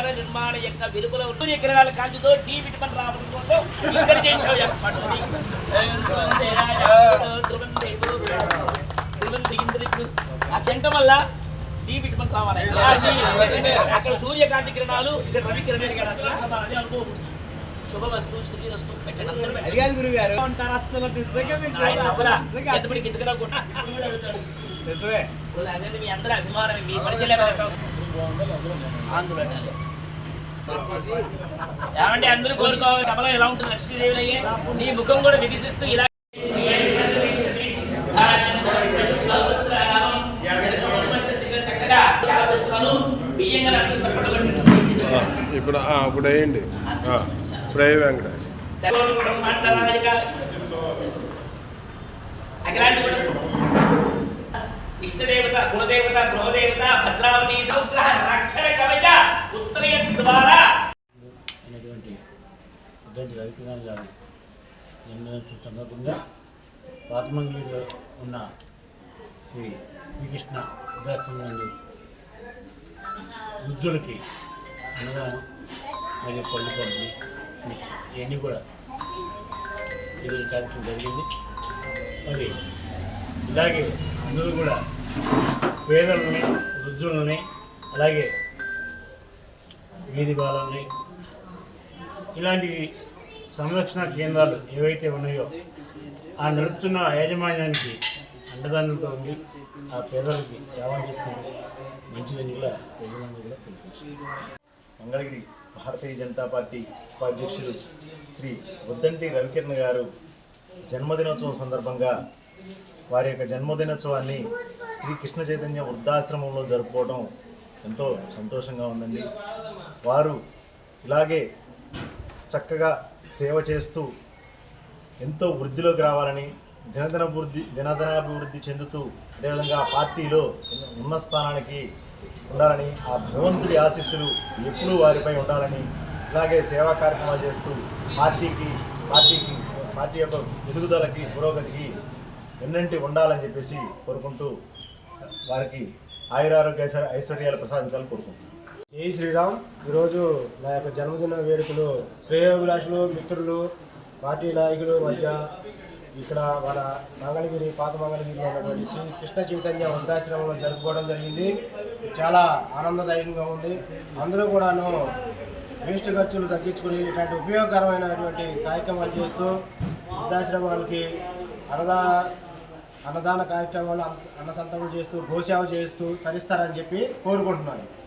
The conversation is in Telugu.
భవన నిర్మాణ యొక్క వెలుగుల సూర్య కిరణాల కాంతితో డి విటమిన్ రావడం కోసం ఇక్కడ చేసావు ఏర్పాటు. ఆ తింటం వల్ల డి విటమిన్ అది అక్కడ సూర్యకాంతి కిరణాలు ఇక్కడ రవి కిరణాలు శుభవస్తు పెట్టండి అందరూ పెట్టండి. మీ అందరూ అభిమానం మీ పరిచయం ఏమంటే అందరూ కోరుకోవాలి. సభలో ఎలా ఉంటుంది? లక్ష్మీదేవి నీ ముఖం కూడా వికసిస్తూ ఇలా ఇప్పుడు ఆ, ఇప్పుడు వేయండి. ఆ, ఇప్పుడు అయ్యి వెంకటేష్ దేవత కులదేవత గృహదేవత భద్రావతి సౌగ్రహ రక్షణ కవచ ఉత్తరయ ద్వారా. అనేటువంటి ఉద్దంటి రవికుమార్ గారి జన్మదిన సందర్భంగా పాతమంగళూరులో ఉన్న శ్రీ శ్రీకృష్ణ ఉదాసం నందు వృద్ధులకి అన్నదానం మరియు పళ్ళు పంపిణీ ఇవన్నీ కూడా ఈరోజు కార్యక్రమం జరిగింది. మరి ఇలాగే అందరూ కూడా పేదలని వృద్ధులని అలాగే వీధి బాలని ఇలాంటి సంరక్షణ కేంద్రాలు ఏవైతే ఉన్నాయో ఆ నడుపుతున్న యాజమాన్యానికి అండదండలతో ఉండి ఆ పేదలకి సేవలు చేసుకుంటూ మంచిదని కూడా ప్రజలందరూ కూడా మంగళగిరి భారతీయ జనతా పార్టీ ఉపాధ్యక్షులు శ్రీ ఉద్దంటి రవికిరణ్ గారు జన్మదినోత్సవం సందర్భంగా వారి యొక్క జన్మదినోత్సవాన్ని శ్రీ కృష్ణ చైతన్య వృద్ధాశ్రమంలో జరుపుకోవడం ఎంతో సంతోషంగా ఉందండి. వారు ఇలాగే చక్కగా సేవ చేస్తూ ఎంతో వృద్ధిలోకి రావాలని దినదిన వృద్ధి దినదనాభివృద్ధి చెందుతూ అదేవిధంగా పార్టీలో ఉన్న స్థానానికి ఉండాలని ఆ భగవంతుడి ఆశీస్సులు ఎప్పుడూ వారిపై ఉండాలని ఇలాగే సేవా కార్యక్రమాలు చేస్తూ పార్టీకి పార్టీకి పార్టీ యొక్క ఎదుగుదలకి పురోగతికి ఎన్నంటి ఉండాలని చెప్పేసి కోరుకుంటూ వారికి ఆయురారోగ్య ఐశ్వర్య- ఐశ్వర్యాలు ప్రసాదించాలని కోరుకుంటున్నాను ఏ శ్రీరామ్. ఈరోజు నా యొక్క జన్మదిన వేడుకలు శ్రేయోభిలాషులు మిత్రులు పార్టీ నాయకులు మధ్య ఇక్కడ మన మంగళగిరి పాత మంగళగిరిలో ఉన్నటువంటి శ్రీ కృష్ణ చైతన్య వృద్ధాశ్రమంలో జరుపుకోవడం జరిగింది. చాలా ఆనందదాయకంగా ఉంది. అందరూ కూడాను వేస్ట్ ఖర్చులు తగ్గించుకుని ఇలాంటి ఉపయోగకరమైనటువంటి కార్యక్రమాలు చేస్తూ వృద్ధాశ్రమాలకి అన్నదాన అన్నదాన కార్యక్రమాలు అన్న- సంతకం చేస్తూ గోసేవ చేస్తూ తరిస్తారని చెప్పి కోరుకుంటున్నాను.